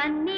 பன்னி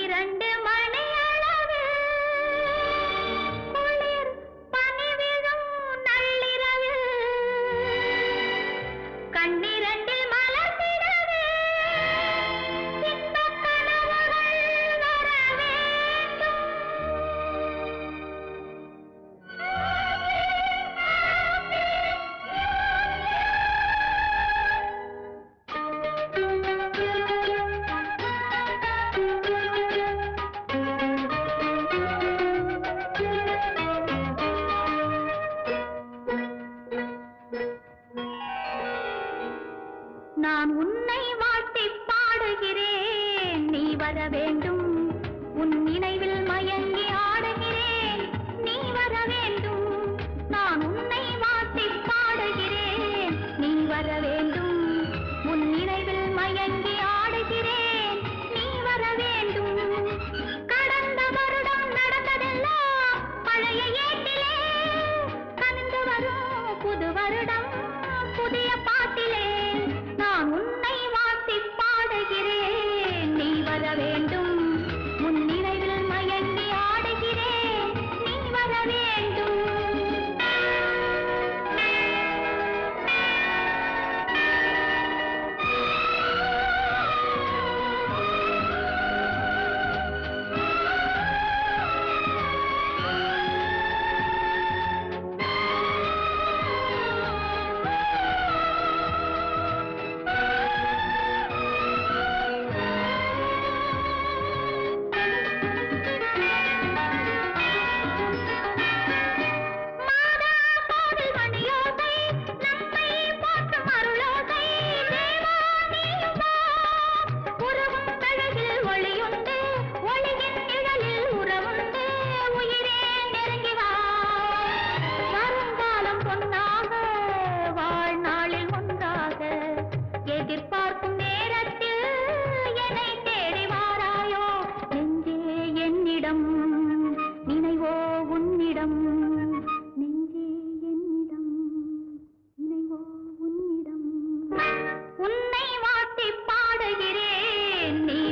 நான் உன்னை வாழ்த்தி பாடுகிறேன். நீ வர வேண்டும்.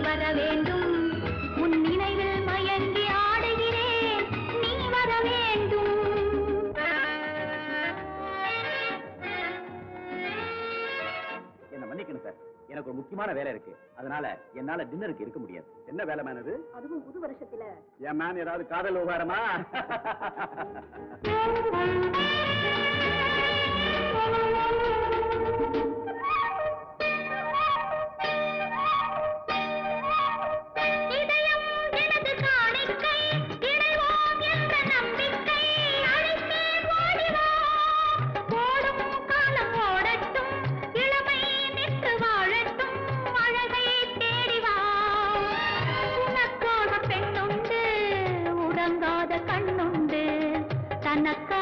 வர வேண்டும் உன் நினைவில் மயங்கி ஆடுகிறேன். நீ வர வேண்டும் என்ன மன்னிக்கணும் சார். எனக்கு ஒரு முக்கியமான வேலை இருக்கு. அதனால என்னால டின்னருக்கு இருக்க முடியாது. என்ன வேலை மேன் அது அதுவும் புது வருஷத்துல. என் மேன் ஏதாவது காதல் விவகாரமா? உனக்காக கண்ணுண்டு தனக்கா